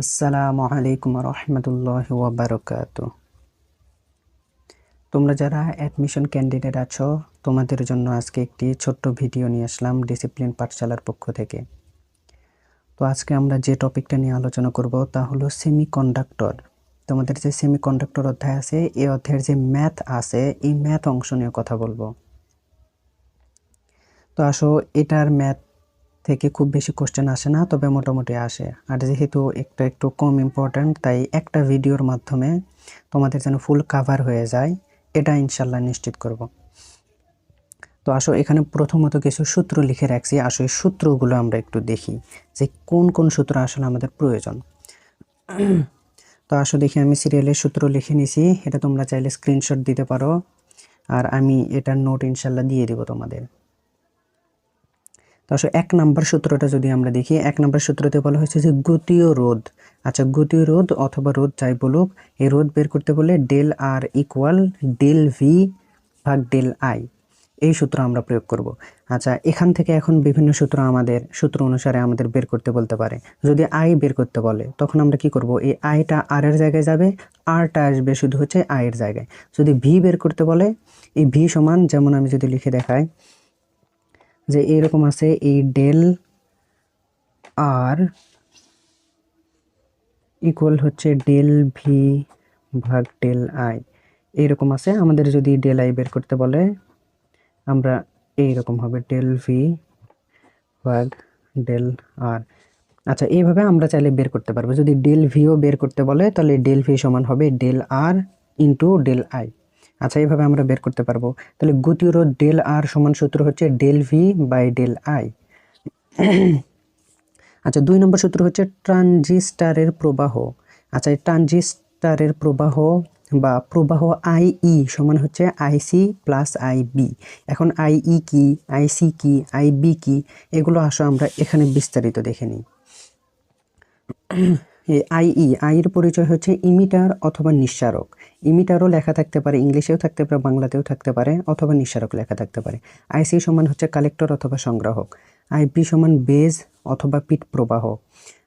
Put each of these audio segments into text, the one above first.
আসসালামু আলাইকুম রহমতুল্লাহ ওবরকাত তোমরা যারা অ্যাডমিশন ক্যান্ডিডেট আছো, তোমাদের জন্য আজকে একটি ছোট্ট ভিডিও নিয়ে আসলাম ডিসিপ্লিন পাঠশালার পক্ষ থেকে। তো আজকে আমরা যে টপিকটা নিয়ে আলোচনা করব তা হলো সেমি কন্ডাক্টর তোমাদের যে সেমি কন্ডাক্টর অধ্যায় আছে, এই অধ্যায়ের যে ম্যাথ আছে, এই ম্যাথ অংশ নিয়ে কথা বলব। তো আসো, এটার ম্যাথ থেকে খুব বেশি কোশ্চেন আসে না, তবে মোটামুটি আসে। আর যেহেতু একটা একটু কম ইম্পর্ট্যান্ট তাই একটা ভিডিওর মাধ্যমে তোমাদের যেন ফুল কাভার হয়ে যায়, এটা ইনশাল্লাহ নিশ্চিত করব। তো আসো, এখানে প্রথমত কিছু সূত্র লিখে রাখছি। আসো, এই সূত্রগুলো আমরা একটু দেখি যে কোন কোন সূত্র আসলে আমাদের প্রয়োজন। তো আসো দেখি, আমি সিরিয়ালের সূত্র লিখে নিছি। এটা তোমরা চাইলে স্ক্রিনশট দিতে পারো। আর আমি এটার নোট ইনশাল্লাহ দিয়ে দেবো তোমাদের। আসলে এক নাম্বার সূত্রটা যদি আমরা দেখি, এক নাম্বার সূত্রতে বলা হয়েছে যে গতীয় রোধ। আচ্ছা গতীয় রোধ অথবা রোধ যাই বলুক, এই রোধ বের করতে বলে del R equal del V ভাগ ডেল আই এই সূত্র আমরা প্রয়োগ করব। আচ্ছা এখান থেকে এখন বিভিন্ন সূত্র আমাদের, সূত্র অনুসারে আমাদের বের করতে বলতে পারে। যদি আই বের করতে বলে, তখন আমরা কি করব? এই আইটা আর এর জায়গায় যাবে আরটা আসবে শুধু হচ্ছে আয়ের জায়গায়। যদি ভি বের করতে বলে, এই ভি সমান, যেমন আমি যদি লিখে দেখাই যে এরকম আছে এই ডেল আর ইকুয়াল হচ্ছে ডেল ভি ভাগ ডেল আই এইরকম আছে, আমাদের যদি ডেল আই বের করতে বলে, আমরা এইরকম হবে ডেল ভি ভাগ ডেল আর আচ্ছা এইভাবে আমরা চাইলে বের করতে পারব। যদি ডেল ভিও বের করতে বলে, তাহলে ডেল ভি সমান হবে del R into del I আচ্ছা এইভাবে আমরা বের করতে পারব। তাহলে গতীয় রোধ ডেল আর সমান সূত্র হচ্ছে del V by del I আচ্ছা দুই নম্বর সূত্র হচ্ছে ট্রানজিস্টারের প্রবাহ। আচ্ছা এই ট্রানজিস্টারের প্রবাহ বা প্রবাহ আই ই সমান হচ্ছে আইসি প্লাস আই বি এখন আই ই কি? আইসি কি? আই বি কি? এগুলো আসো, আমরা এখানে বিস্তারিত দেখে নিই। আইই আইয়ের পরিচয় হচ্ছে ইমিটার অথবা নিঃসারক ইমিটারও লেখা থাকতে পারে, ইংলিশেও থাকতে পারে, বাংলাতেও থাকতে পারে, অথবা নিঃসারক লেখা থাকতে পারে। আইসি সমান হচ্ছে কালেক্টর অথবা সংগ্রাহক। আইপি সমান বেজ অথবা পিট প্রবাহ।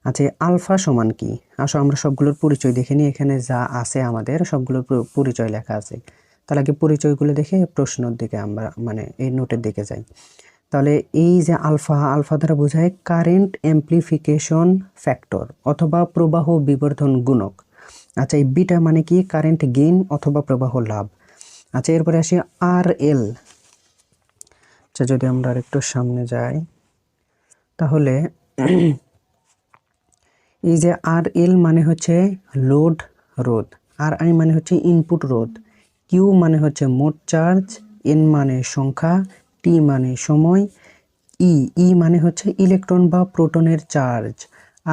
আচ্ছা আলফা সমান কি? আসো, আমরা সবগুলোর পরিচয় দেখে নিই। এখানে যা আছে আমাদের, সবগুলোর পরিচয় লেখা আছে। তার আগে পরিচয়গুলো দেখে প্রশ্নের দিকে আমরা মানে এই নোটের দিকে যাই। তাহলে এই যে আলফা আলফা দ্বারা বোঝায় কারেন্ট অ্যাম্প্লিফিকেশন ফ্যাক্টর অথবা প্রবাহ বিবর্ধন গুণক। আচ্ছা এই বিটা মানে কি? কারেন্ট গেইন অথবা প্রবাহ লাভ। আচ্ছা এরপরে আসি আর এল আচ্ছা যদি আমরা আরেকটু সামনে যাই, তাহলে এই যে আর এল মানে হচ্ছে লোড রোধ আর আই মানে হচ্ছে ইনপুট রোধ কিউ মানে হচ্ছে মোট চার্জ এন মানে সংখ্যা টি মানে সময়, ই ই মানে হচ্ছে ইলেকট্রন বা প্রোটনের চার্জ,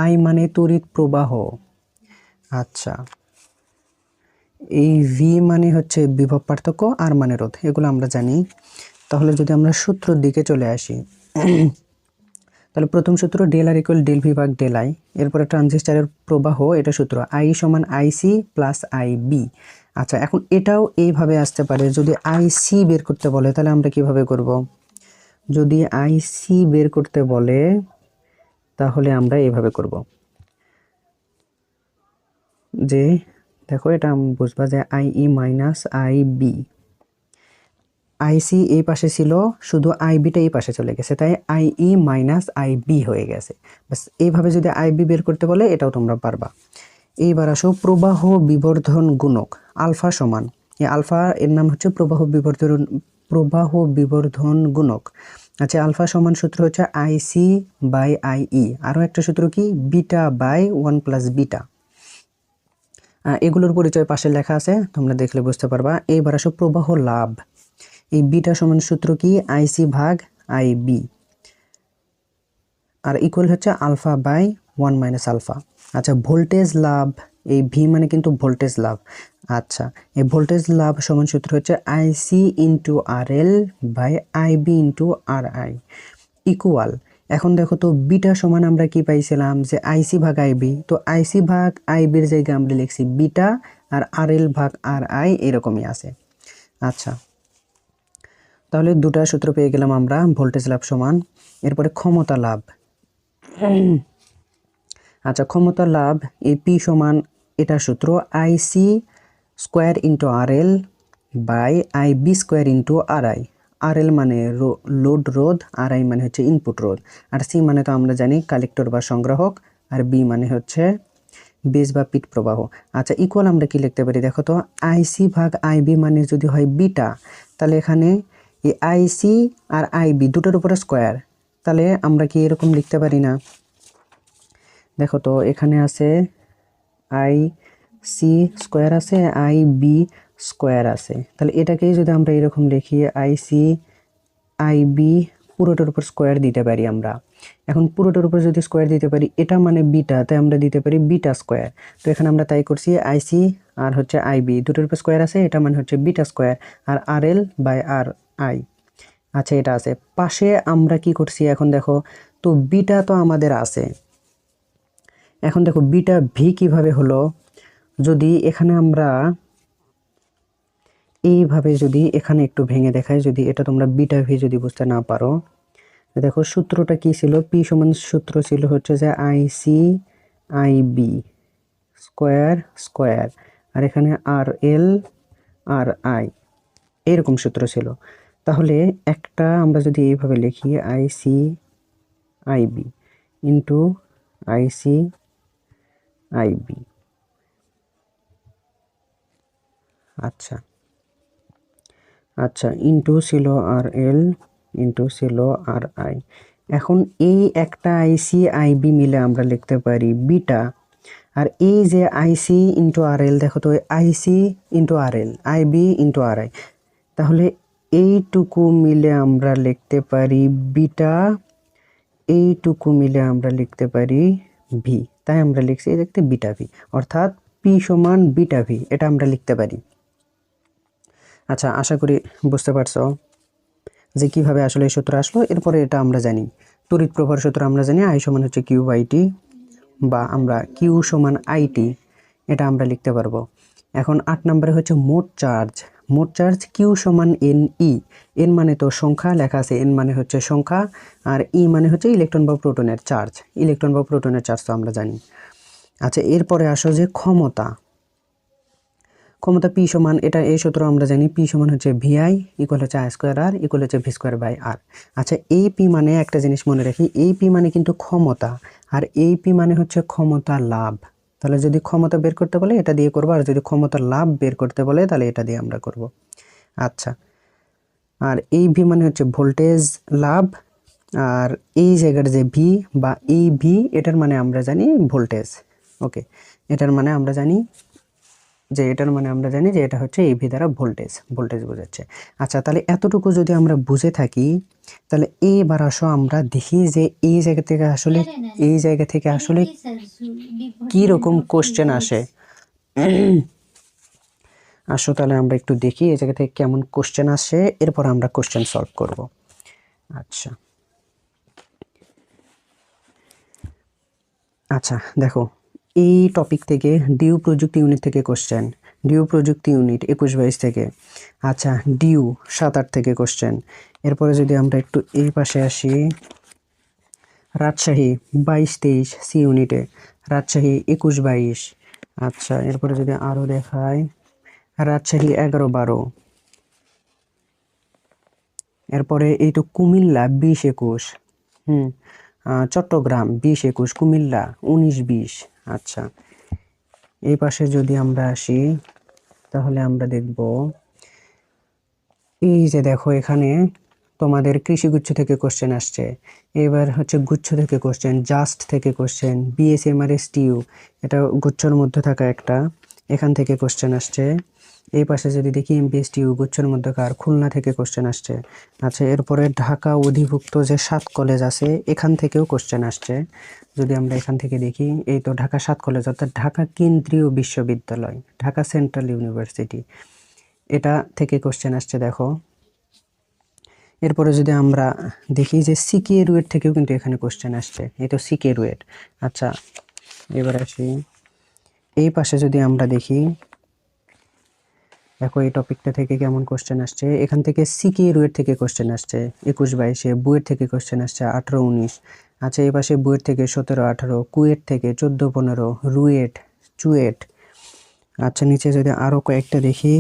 আই মানে তড়িৎ প্রবাহ। আচ্ছা। এই ভি মানে হচ্ছে বিভব পার্থক্য, আর মানে রোধ, এগুলো আমরা জানি। তাহলে যদি আমরা সূত্রর দিকে চলে আসি, তাহলে প্রথম সূত্র del R equal del V ভাগ ডেল আই এরপরে ট্রানজিস্টারের প্রবাহ, এটা সূত্র আই সমান আইসি প্লাস আই বি আচ্ছা এখন এটাও এইভাবে আসতে পারে, যদি আইসি বের করতে বলে, তাহলে আমরা কীভাবে করব? যদি আইসি বের করতে বলে, তাহলে আমরা এইভাবে করব। যে, দেখো, এটা বুঝবা যে I E minus I B IC এই পাশে ছিল, শুধু আইবিটা এই পাশে চলে গেছে, তাই I E minus I B হয়ে গেছে। বাস এইভাবে যদি আই বি বের করতে বলে, এটাও তোমরা পারবা। এইবার আসো, প্রবাহ বিবর্ধন গুণক, আলফা সমান। এই আলফা এর নাম হচ্ছে প্রবাহ বিবর্ধন প্রবাহ বিবর্ধন গুণক। আচ্ছা আলফা সমান সূত্র হচ্ছে আইসি বাই আই ই আরও একটা সূত্র কি? Beta by one plus beta. এগুলোর পরিচয় পাশে লেখা আছে, তোমরা দেখলে বুঝতে পারবা। এইবার আসো, প্রবাহ লাভ। এই বিটা সমান সূত্র কি? আইসি ভাগ আই বি আর ইকুয়াল হচ্ছে alpha by one minus alpha. আচ্ছা ভোল্টেজ লাভ, এই ভি মানে কিন্তু ভোল্টেজ লাভ। আচ্ছা এই ভোল্টেজ লাভ সমান সূত্র হচ্ছে IC into R L by I B into R I equal এখন দেখো তো বিটা সমান আমরা কি পাইছিলাম? যে আইসি ভাগ আইবি তো আইসি ভাগ আইবির জায়গায় আমরা লিখছি বিটা আর আর এল ভাগ আর আই এরকমই আছে। আচ্ছা তাহলে দুটা সূত্র পেয়ে গেলাম আমরা, ভোল্টেজ লাভ সমান, এরপরে ক্ষমতা লাভ। আচ্ছা ক্ষমতা লাভ, এই পি সমান এটা সূত্র I C square into R L by I B square into R I R L মানে লোড রোধ আর আই মানে হচ্ছে ইনপুট রোধ। আর সি মানে তো আমরা জানি কালেক্টর বা সংগ্রাহক, আর বি মানে হচ্ছে বেজ বা পিট প্রবাহ। আচ্ছা ইকুয়াল আমরা কি লিখতে পারি দেখো তো? আইসি ভাগ আইবি মানে যদি হয় বিটা তাহলে এখানে এই আইসি আর আইবি দুটোর উপরে স্কোয়ার তাহলে আমরা কি এরকম লিখতে পারি না? দেখো তো, এখানে আছে আই সি স্কোয়ার আছে আই বি স্কোয়ার আছে। তাহলে এটাকেই যদি আমরা এরকম লিখি আই সি আই বি পুরোটার উপর স্কোয়ার দিতে পারি আমরা। এখন পুরোটার উপর যদি স্কোয়ার দিতে পারি, এটা মানে বিটা তাই আমরা দিতে পারি বিটা স্কোয়ার তো এখানে আমরা তাই করছি আইসি আর হচ্ছে আইবি দুটোর উপর স্কোয়ার আছে, এটা মানে হচ্ছে beta square R R L by R I আচ্ছা এটা আছে। পাশে আমরা কি করছি এখন দেখো, তো বিটা তো আমাদের আছে। এখন দেখো বিটা ভি কীভাবে হলো? যদি এখানে আমরা এইভাবে যদি এখানে একটু ভেঙে দেখাই, যদি এটা তোমরা বিটা ভি যদি বুঝতে না পারো, দেখো সূত্রটা কি ছিল? পি সমান সূত্র ছিল হচ্ছে যে I C I B square square, আর এখানে আর এল আর আই এরকম সূত্র ছিল। তাহলে একটা আমরা যদি এইভাবে লিখি I C I B into I C I B আচ্ছা। আচ্ছা ইন্টু ছিল আর এল ইন্টু ছিল আর আই এখন এই একটা আইসি আইবি মিলে আমরা লিখতে পারি বিটা। আর এই যে আইসি ইন্টু আর এল দেখো তো IC into R L IB into R I তাহলে এইটুকু মিলে আমরা লিখতে পারি বিটা, এইটুকু মিলে আমরা লিখতে পারি ভি। তাই আমরা লিখছি এই দেখতে বিটা ভি, অর্থাৎ পি সমান বিটা ভি, এটা আমরা লিখতে পারি। আচ্ছা আশা করি বুঝতে পারছ যে কীভাবে আসলে এই সূত্র আসলো। এরপরে এটা আমরা জানি। তড়িৎ প্রভার সূত্র আমরা জানি, আই সমান হচ্ছে কিউ বাই টি, বা আমরা কিউ সমান আইটি এটা আমরা লিখতে পারব। এখন আট নম্বরে হচ্ছে মোট চার্জ মোট চার্জ কিউ সমান এন ই এন মানে তো সংখ্যা, লেখা আছে এন মানে হচ্ছে সংখ্যা, আর ই মানে হচ্ছে ইলেকট্রন বা প্রোটনের চার্জ। ইলেকট্রন বা প্রোটনের চার্জ তো আমরা জানি। আচ্ছা এরপরে আসো যে ক্ষমতা। ক্ষমতা পি সমান, এটা এই সূত্র আমরা জানি পি সমান হচ্ছে ভিআই ইকুয়াল হচ্ছে আই স্কোয়ার আর ইকুয়াল হচ্ছে ভি স্কোয়ার বাই আর আচ্ছা এই পি মানে একটা জিনিস মনে রাখি, এই পি মানে কিন্তু ক্ষমতা, আর এই পি মানে হচ্ছে ক্ষমতা লাভ। তাহলে যদি ক্ষমতা বের করতে বলে, এটা দিয়ে করব। আর যদি ক্ষমতা লাভ বের করতে বলে, তাহলে এটা দিয়ে আমরা করব। আচ্ছা। আর এই ভি মানে হচ্ছে ভোল্টেজ লাভ। আর এই জায়গার যে ভি বা এই ভি এটার মানে আমরা জানি ভোল্টেজ। ওকে। এটার মানে আমরা জানি যে এটার মানে আমরা জানি যে এটা হচ্ছে এভি দ্বারা ভোল্টেজ ভোল্টেজ বোঝাচ্ছে। আচ্ছা তাহলে এতটুকু যদি আমরা বুঝে থাকি তাহলে এবার আসো আমরা দেখি যে এই জায়গা থেকে আসলে এই জায়গা থেকে আসলে কি রকম কোশ্চেন আসে? আসো তাহলে আমরা একটু দেখি এই জায়গা থেকে কেমন কোশ্চেন আসে এরপর আমরা কোশ্চেন সলভ করব। আচ্ছা। আচ্ছা দেখো এই টপিক থেকে ডিউ প্রযুক্তি ইউনিট থেকে কোশ্চেন ডিউ প্রযুক্তি ইউনিট একুশ বাইশ থেকে। আচ্ছা ডিউ সাত আট থেকে কোশ্চেন এরপরে যদি আমরা একটু এই পাশে আসি, রাজশাহী বাইশ তেইশ সি ইউনিটে রাজশাহী একুশ বাইশ। আচ্ছা এরপরে যদি আরও দেখায় রাজশাহী এগারো বারো। এরপরে এই তো কুমিল্লা বিশ একুশ। হুম চট্টগ্রাম, বিশ একুশ, কুমিল্লা, উনিশ, বিশ। আচ্ছা এই পাশে যদি আমরা আসি, তাহলে আমরা দেখব, এই যে দেখো এখানে তোমাদের কৃষিগুচ্ছ থেকে কোশ্চেন আসছে। এবার হচ্ছে গুচ্ছ থেকে কোশ্চেন জাস্ট থেকে কোশ্চেন বিএসএমআরএস টিউ এটা গুচ্ছর মধ্যে থাকা একটা। এখান থেকে কোশ্চেন আসছে। এই পাশে যদি দেখি এমপিএস টিউ গুচ্ছর মধ্যকার, খুলনা থেকে কোশ্চেন আসছে। আচ্ছা এরপরে ঢাকা অধিভুক্ত যে সাত কলেজ আছে, এখান থেকেও কোশ্চেন আসছে। যদি আমরা এখান থেকে দেখি, এই তো ঢাকা সাত কলেজ অর্থাৎ ঢাকা কেন্দ্রীয় বিশ্ববিদ্যালয়, ঢাকা সেন্ট্রাল ইউনিভার্সিটি এটা থেকে কোশ্চেন আসছে দেখো। এরপরে যদি আমরা দেখি যে সিকে রুয়েট থেকেও কিন্তু এখানে কোশ্চেন আসছে। এই তো সিকে রুয়েট আচ্ছা এবার আসি। এই পাশে যদি আমরা দেখি, দেখো এই টপিকটা থেকে কেমন কোশ্চেন আসছে? এখান থেকে সিকে রুয়েট থেকে কোশ্চেন আসছে, একুশ বাইশে বুয়েট থেকে কোশ্চেন আসছে আঠারো উনিশ। আচ্ছা এই পাশে বুয়েট থেকে সতেরো আঠারো, কুয়েট থেকে চোদ্দ পনেরো, রুয়েট, চুয়েট। আচ্ছা নিচে যদি আরও কয়েকটা দেখি,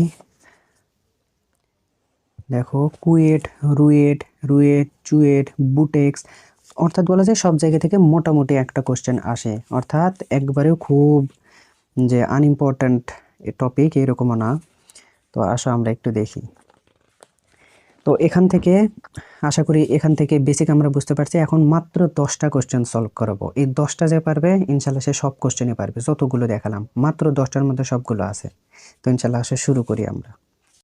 দেখো কুয়েট, রুয়েট রুয়েট, চুয়েট, বুটেক্স, অর্থাৎ বলা যায় সব জায়গা থেকে মোটামুটি একটা কোশ্চেন আসে। অর্থাৎ একবারেও খুব যে আনইম্পর্ট্যান্ট টপিক এরকমও না। তো আসো আমরা একটু দেখি। তো এখান থেকে আশা করি এখান থেকে বেসিক আমরা বুঝতে পারছি, এখন মাত্র দশটা কোশ্চেন সলভ করাবো। এই দশটা যে পারবে ইনশাল্লাহ সে সব কোশ্চেনে পারবে। যতগুলো দেখালাম, মাত্র দশটার মধ্যে সবগুলো আছে। তো ইনশাল্লাহ আসে শুরু করি আমরা।